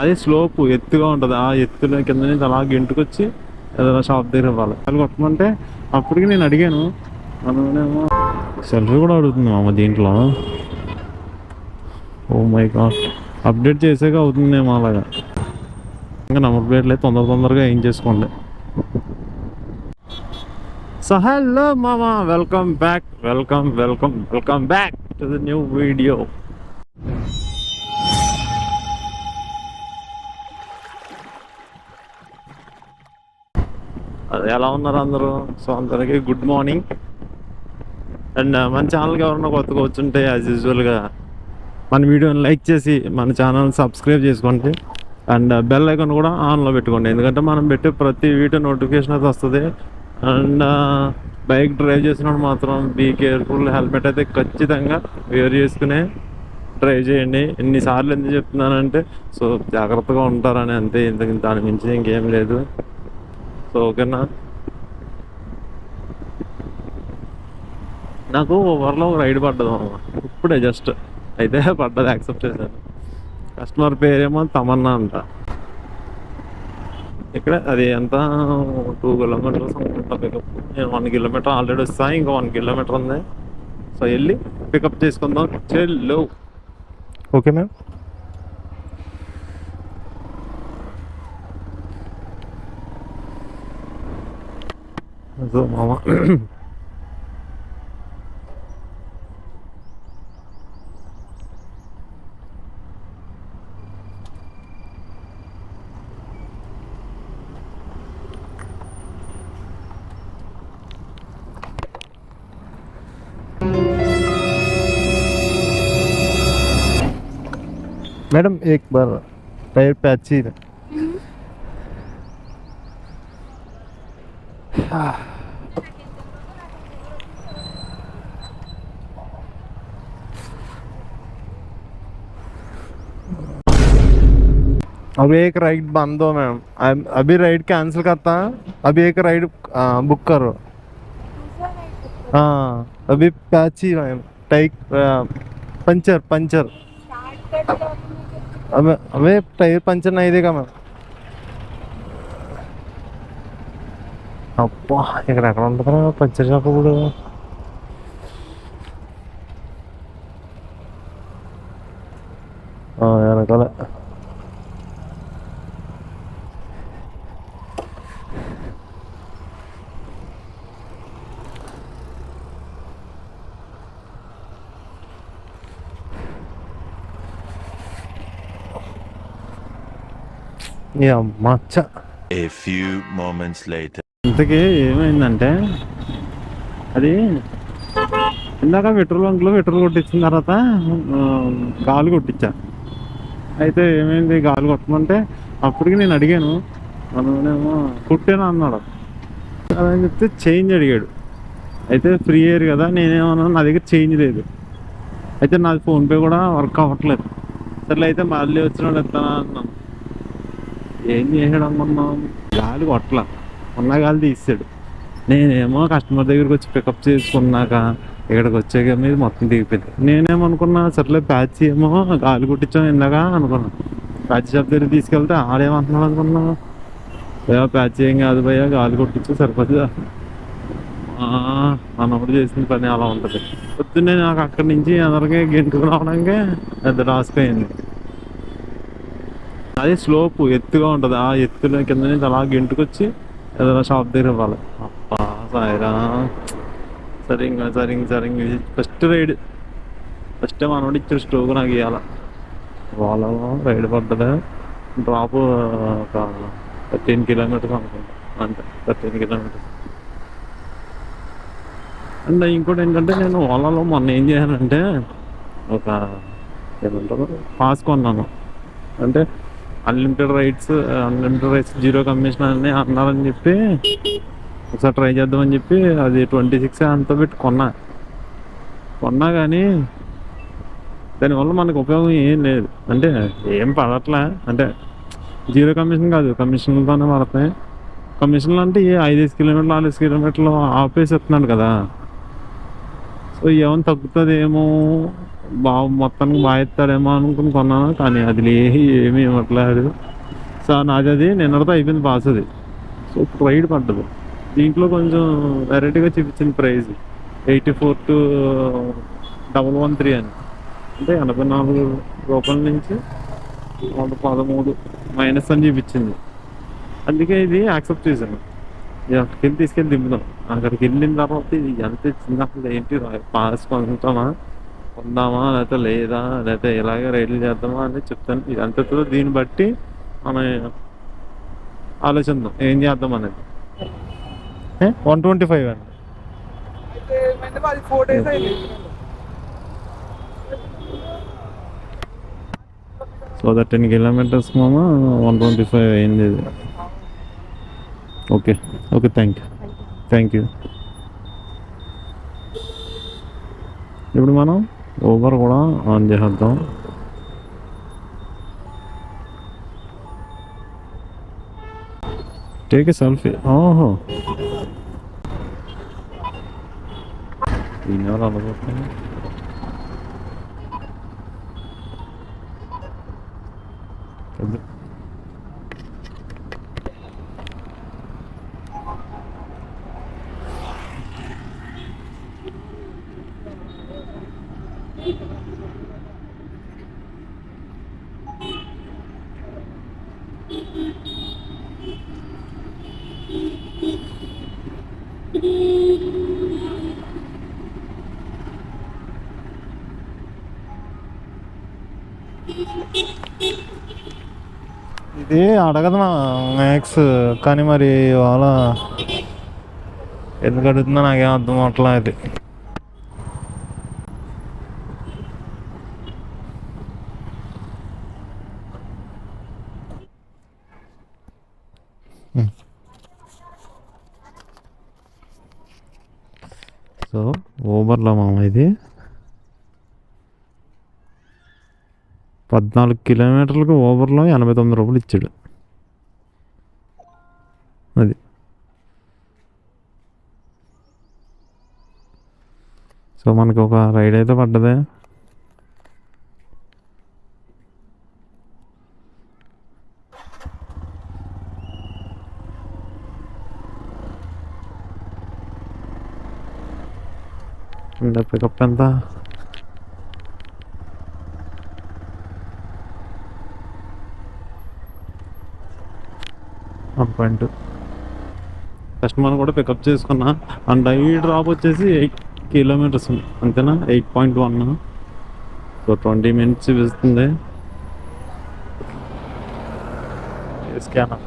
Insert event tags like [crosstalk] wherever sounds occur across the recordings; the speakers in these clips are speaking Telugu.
అది స్లోప్ ఎత్తుగా ఉంటుంది. ఆ ఎత్తులో కింద నుంచి అలా గెంటుకొచ్చి ఏదైనా షాప్ దగ్గర ఇవ్వాలి. అది కొట్టమంటే అప్పటికి నేను అడిగాను. అందులోనేమో సెల్ఫీ కూడా అడుగుతుంది మామ దీంట్లో. ఓ మై గాడ్ అప్డేట్ చేసాక అవుతుందేమో అలాగా. ఇంకా నెంబర్ ప్లేట్లు తొందర తొందరగా ఏం చేసుకోండి. సో హలో మామ. Welcome back welcome welcome welcome back to the new video ఎలా ఉన్నారు అందరూ? సో అందరికీ గుడ్ మార్నింగ్ అండ్ మన ఛానల్కి ఎవరన్నా కొత్తగా వచ్చుంటే యాజ్ యూజువల్గా మన వీడియోని లైక్ చేసి మన ఛానల్ సబ్స్క్రైబ్ చేసుకోండి. అండ్ బెల్ ఐకాన్ కూడా ఆన్లో పెట్టుకోండి. ఎందుకంటే మనం పెట్టే ప్రతి వీడియో నోటిఫికేషన్ అయితే వస్తుంది. అండ్ బైక్ uh, డ్రైవ్ చేసినప్పుడు మాత్రం బీ కేర్ఫుల్ హెల్మెట్ అయితే ఖచ్చితంగా వేర్ చేసుకునే డ్రైవ్ చేయండి. ఎన్నిసార్లు ఎందుకు చెప్తున్నానంటే సో జాగ్రత్తగా ఉంటారని అంతే. ఇంత దాని మించి ఇంకేం లేదు. సో ఓకేనా? నాకు ఓవర్లో ఒక రైడ్ పడ్డదు ఇప్పుడే జస్ట్ అయితే పడ్డది యాక్సెప్ట్ చేశాను. కస్టమర్ పేరేమో తమన్నా అంట. ఇక్కడ అది ఎంత? టూ కిలోమీటర్స్ పికప్ నేను వన్ కిలోమీటర్ ఆల్రెడీ వస్తా ఇంకా వన్ కిలోమీటర్ ఉంది. సో వెళ్ళి పికప్ చేసుకుందాం. చెల్లు. Okay ma'am Anladım ama madam एक बार पैर पैची [sighs] अभी एक राइड बाँध दो मैम। अभी राइड कैंसिल करता अभी एक राइड बुक करो। हाँ अभी पैची मैम। टाइक पंचर पंचर। अबे अबे टायर पंचर नहीं देगा मैम। అబ్బా ఇక్కడ ఎక్కడ ఉంటుందా పంచర్ షాప్ ఇప్పుడు ఆ, వెనకాల ఈ మచ్చ A few moments later. ఇంతకీ ఏమైందంటే అది ఇందాక పెట్రోల్ బంక్లో పెట్రోల్ కొట్టించిన తర్వాత గాలి కొట్టించా. అయితే ఏమైంది గాలి కొట్టమంటే అప్పటికి నేను అడిగాను మనమేమో కుట్టాను? అన్నాడు. అని చెప్తే చేంజ్ అడిగాడు. అయితే ఫ్రీ ఎయిర్ కదా నేనేమన్నా నా దగ్గర చేంజ్ లేదు. అయితే నాది ఫోన్పే కూడా వర్క్ అవ్వట్లేదు. సర్లే అయితే మళ్ళీ వచ్చినాడు ఎత్తానా? అన్నాను. ఏం చేసాడు అనుకున్నాం గాలి కొట్టలే. ఉన్నగాలి తీసాడు నేనేమో కస్టమర్ దగ్గరికి వచ్చి పికప్ చేసుకున్నాక ఇక్కడికి వచ్చాక మీద మొత్తం దిగిపోయింది. నేనేమనుకున్నా సర్లే ప్యాచ్ ఏమో గాలి కొట్టించాం ఇందాక అనుకున్నా. ప్యాచ్ షాప్ దగ్గర తీసుకెళ్తే ఆడేమంటున్నాడు అనుకున్నా. భయ్యా ప్యాచ్ ఏం కాదు భయ్యా గాలి కొట్టించు సరిపోతుందా? మనప్పుడు చేసిన పని అలా ఉంటుంది. పొద్దున్నే నాకు అక్కడి నుంచి అందరికీ గెంటుకు రావడానికి పెద్ద టాస్క్ అయింది. అది స్లోపు ఎత్తుగా ఉంటుంది. ఆ ఎత్తులో కింద నుంచి అలా గెంటుకొచ్చి ఏదైనా షాప్ దగ్గర ఇవ్వాలి. అప్పా సాయిరా. సరే ఇంకా సరే ఇంక సరే ఇంక ఫస్ట్ రైడ్ ఫస్ట్ మనోడు ఇచ్చిన స్టోవ్ నాకు ఇవ్వాలి వాళ్ళ రైడ్ పడ్డది. డ్రాప్ ఒక థర్టీన్ కిలోమీటర్స్ అనుకుంటా. అంతే థర్టీన్ కిలోమీటర్స్ అండ్ ఇంకోటి ఏంటంటే నేను ఓలాలో మొన్న ఏం చేశానంటే ఒక ఏమంటారు? పాస్ కొన్నాను. అంటే unlimited rides unlimited rides zero commission అని అన్నారని చెప్పి ఒకసారి ట్రై చేద్దామని చెప్పి అది ట్వంటీ సిక్స్ అంత పెట్టి కొన్నా. కొన్నా కానీ దానివల్ల మనకు ఉపయోగం ఏం లేదు. అంటే ఏం పడట్లే? అంటే జీరో కమిషన్ కాదు కమిషన్లతోనే పడతాయి. కమిషన్లు అంటే ఏ ఐదేసి కిలోమీటర్లు నాలుగు కిలోమీటర్లు ఆపేసి వస్తున్నాడు కదా. సో ఏమైనా తగ్గుతుందేమో బాబు మొత్తానికి బాగా అనుకుని కొన్నాను కానీ అది లే ఏమీ ఇవ్వట్లేదు. సో నాది అది నిన్నటితో అయిపోయింది పాస్ అది. సో ప్రైడ్ పడ్డది. దీంట్లో కొంచెం వెరైటీగా చూపించింది price. Eighty four two uh, double one three అని. అంటే ఎనభై నాలుగు రూపాయల నుంచి వంద పదమూడు మైనస్ అని చూపించింది. అందుకే ఇది యాక్సెప్ట్ చేశాను. అక్కడికి వెళ్ళి తీసుకెళ్ళి దింపుదాం. అక్కడికి వెళ్ళిన తర్వాత ఇది ఎంత ఇచ్చింది అసలు ఏంటి పాస్ కొంటామా కొందామా లేకపోతే లేదా లేకపోతే ఇలాగే రైడ్లు చేద్దామా అని చెప్తాను. ఇది ఎంత అవుతుందో దీన్ని బట్టి మనం ఆలోచిద్దాం ఏం చేద్దాం అనేది. వన్ ట్వంటీ ఫైవ్ అండి. సో దట్ టెన్ కిలోమీటర్స్ మామ వన్ ట్వంటీ ఫైవ్ అయింది. ఇది okay okay thank you. Thank you. ఇప్పుడు మనం ओवर कोड़ा आन जहाँ तो टेक सेल्फी हाँ हाँ तीन और आलोचना ఇది అడగదు మ్యాక్స్ కానీ మరి వాళ్ళ ఎందుకు అడుగుతుందో నాకేం అర్థం అవట్లేదు ఇది సో ఊబర్లో మామ ఇది. పద్నాలుగు కిలోమీటర్లకు ఊబర్లో ఎనభై తొమ్మిది రూపాయలు ఇచ్చాడు. అది. సో మనకు ఒక రైడ్ అయితే పడ్డదే. పికప్ ఎంత? One point. కస్టమర్ కూడా పికప్ చేసుకున్నా అండ్ ఈ డ్రాప్ వచ్చేసి ఎయిట్ కిలోమీటర్స్ అంతేనా? Eight point one. So twenty minutes చూపిస్తుంది స్కానర్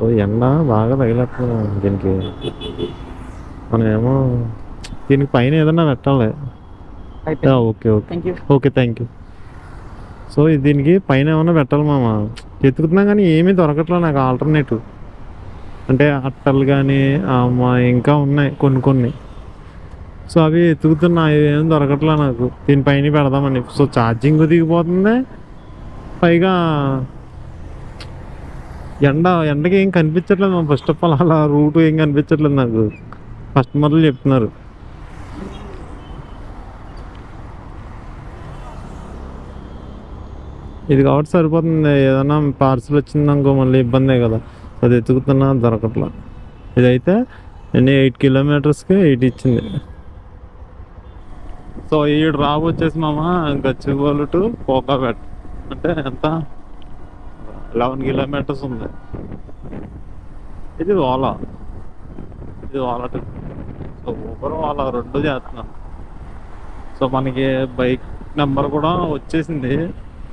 సో ఎండ బాగా తగిలేస్తుంది దీనికి. మనం ఏమో దీనికి పైన ఏదన్నా పెట్టాలి. Okay okay. Okay thank you so దీనికి పైన ఏమన్నా పెట్టాలి మామ. ఎతుకుతున్నా కానీ ఏమీ దొరకట్లేదు నాకు ఆల్టర్నేటివ్. అంటే అట్టలు కానీ ఇంకా ఉన్నాయి కొన్ని కొన్ని. సో అవి ఎతుకుతున్నా అవి ఏం దొరకట్లే నాకు. దీనిపైన పెడదామని. సో ఛార్జింగ్ దిగిపోతుంది. పైగా ఎండ ఎండకి ఏం కనిపించట్లేదు మా ఫస్ట్ ఆఫ్ ఆల్ అలా రూట్ ఏం కనిపించట్లేదు నాకు. కస్టమర్లు చెప్తున్నారు. ఇది కాబట్టి సరిపోతుంది. ఏదైనా పార్సల్ వచ్చిందనుకో మళ్ళీ ఇబ్బందే కదా. అది ఎత్తుకుతున్నా దొరకట్లా. ఇదైతే ఎన్ని ఎయిట్ కిలోమీటర్స్కి ఎయిట్ ఇచ్చింది. సో ఈ డ్రాప్ వచ్చేసి మామ గచ్చిబోలు టు కోకాపేట. అంటే ఎంత? లెవెన్ కిలోమీటర్స్ ఉంది. ఇది ఓలా. ఇది Ola to so Uber Ola రెండు చేస్తున్నాను సో మనకి బైక్ నెంబర్ కూడా వచ్చేసింది.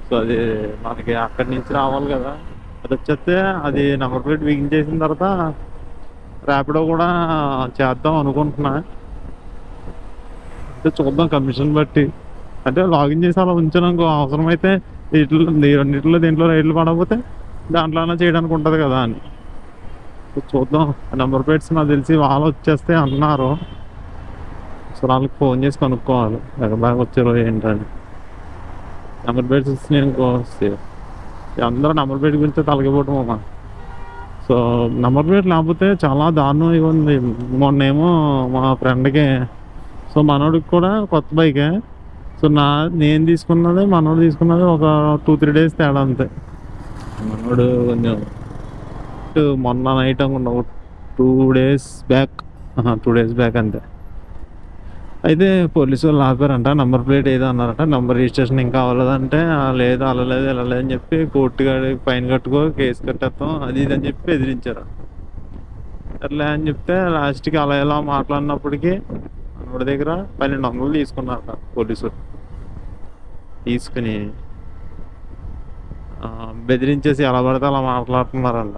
సో అది మనకి అక్కడి నుంచి రావాలి కదా. అది వచ్చేస్తే అది నెంబర్ ప్లేట్ బిగించేసిన తర్వాత ర్యాపిడో కూడా చేద్దాం అనుకుంటున్నా. అంటే చూద్దాం కమిషన్ బట్టి. అంటే లాగిన్ చేసి అలా ఉంచాను అవసరమైతే వీటిలో రెండిట్లో దీంట్లో రైడ్లు పడకపోతే దాంట్లోనే చేయడానికి ఉంటుంది కదా అని. చూద్దాం. నెంబర్ ప్లేట్స్ నాకు తెలిసి వాళ్ళు వచ్చేస్తే అన్నారు. సో వాళ్ళకి ఫోన్ చేసి కనుక్కోవాలి. ఎక్కడ వచ్చారో ఏంటని నెంబర్ ప్లేట్స్ వస్తే నేను అందరూ నెంబర్ ప్లేట్ గురించి తలగిపోవటం అమ్మా. సో నెంబర్ ప్లేట్ లేకపోతే చాలా దారుణం అయి ఉంది మొన్నేమో మా ఫ్రెండ్కి సో మనోడికి కూడా కొత్త బైకే సో నా నేను తీసుకున్నది మనోడు తీసుకున్నది ఒక టూ త్రీ డేస్ తేడా అంతే. మనోడు కొంచెం మొన్న నైట్ అనుకుంటా two days back. Two days back అంతే. అయితే పోలీసు వాళ్ళు ఆపారంట నంబర్ ప్లేట్ ఏదో అన్నారంట నంబర్ రిజిస్ట్రేషన్ ఇంకా అవ్వలేదంటే "ఆ, లేదు అవ్వలేదు వెళ్ళలేదు అని చెప్పి కోర్టు గాడి ఫైన్ కట్టుకో కేసు కట్టేస్తాం అది ఇది అని చెప్పి ఎదిరించారు. సర్లే అని చెప్తే లాస్ట్కి అలా ఎలా మాట్లాడినప్పటికీ మనోడి దగ్గర పన్నెండు వందలు తీసుకున్నారట పోలీసులు. తీసుకుని బెదిరించేసి ఎలా పడితే అలా మాట్లాడుతున్నారంట.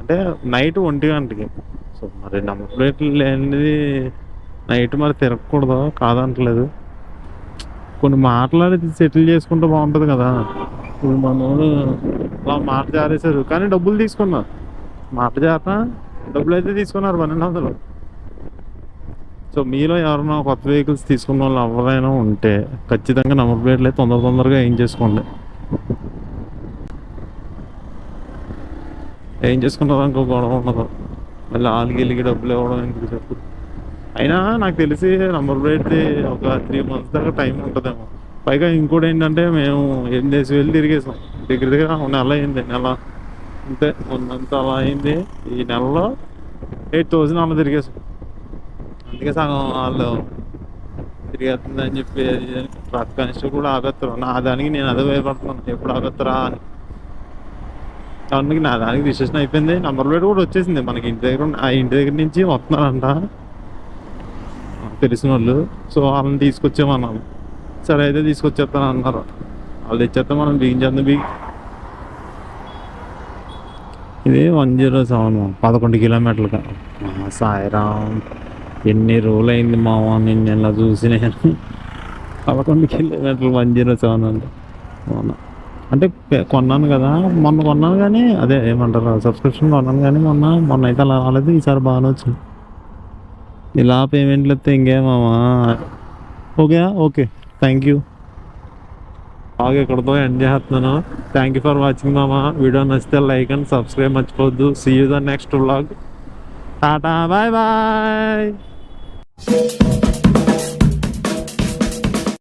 అంటే నైట్ ఒంటి గంటకి. సో మరి నెంబర్ ప్లేట్ లేనిది నైట్ మరి తిరగకూడదు? కాదంటలేదు. కొన్ని మాట్లాడి సెటిల్ చేసుకుంటే బాగుంటుంది కదా. ఇప్పుడు మనోడు అలా మాట జారేశారు. కానీ డబ్బులు తీసుకున్నారు. మాట జాత డబ్బులు అయితే తీసుకున్నారు పన్నెండు వందలు. సో మీలో ఎవరైనా కొత్త వెహికల్స్ తీసుకున్న వాళ్ళు ఎవరైనా ఉంటే ఖచ్చితంగా నెంబర్ ప్లేట్లు అయితే తొందర తొందరగా ఏం చేసుకోండి. ఏం చేసుకుంటారు ఇంకో గొడవ ఉండదు. మళ్ళీ ఆలికి వెళ్ళి డబ్బులు ఇవ్వడం ఎందుకు చెప్పు. అయినా నాకు తెలిసి నెంబర్ ప్లేట్ది ఒక త్రీ మంత్స్ దాకా టైం ఉంటుందేమో. పైగా ఇంకోటి ఏంటంటే మేము ఎనిమిది వెళ్ళి తిరిగేసాం. దగ్గర దగ్గర నెల అయింది నెల అంతే. ఉన్నంత అలా అయింది. ఈ నెలలో ఎయిట్ థౌసండ్ అలా తిరిగేసాం. అందుకే సగం వాళ్ళు తిరిగేస్తుందని చెప్పి ట్రక్ కనిష్ట కూడా ఆగత్తరు. నా దానికి నేను అదే భయపడుతున్నాను. ఎప్పుడు ఆగత్తరా అని. అందుకే నా దానికి రిజిస్ట్రేషన్ అయిపోయింది. నంబర్ ప్లేట్ కూడా వచ్చేసింది మనకి ఇంటి దగ్గర ఆ ఇంటి దగ్గర నుంచి వస్తున్నారంట తెలిసిన వాళ్ళు సో వాళ్ళని తీసుకొచ్చామన్నాను సరే అయితే తీసుకొచ్చేస్తాను అన్నారు. వాళ్ళు తెచ్చేస్తే మనం బిగించేద్దాం బిగి ఇది వన్ జీరో సెవెన్ పదకొండు కిలోమీటర్లుగా. సాయిరామ్ ఎన్ని రోజులు అయింది మామ నిన్ను ఇలా చూసి నేను? పదకొండు కిలోమీటర్లు వన్ జీరో సెవెన్ అంటే అవునా? అంటే కొన్నాను కదా మొన్న కొన్నాను కానీ అదే ఏమంటారు సబ్స్క్రిప్షన్ కొన్నాను కానీ మొన్న మొన్న అయితే అలా రాలేదు ఈసారి బాగానే వచ్చింది. ఇలా పేమెంట్లు వస్తే ఇంకేమామా ఓకే ఓకే థ్యాంక్ యూ బాగా ఇక్కడతో ఎండ్ చేస్తున్నాను. థ్యాంక్ యూ ఫర్ వాచింగ్ మామా వీడియో నచ్చితే లైక్ అండ్ సబ్స్క్రైబ్ మర్చిపోవద్దు. See you the next vlog tata bye bye Música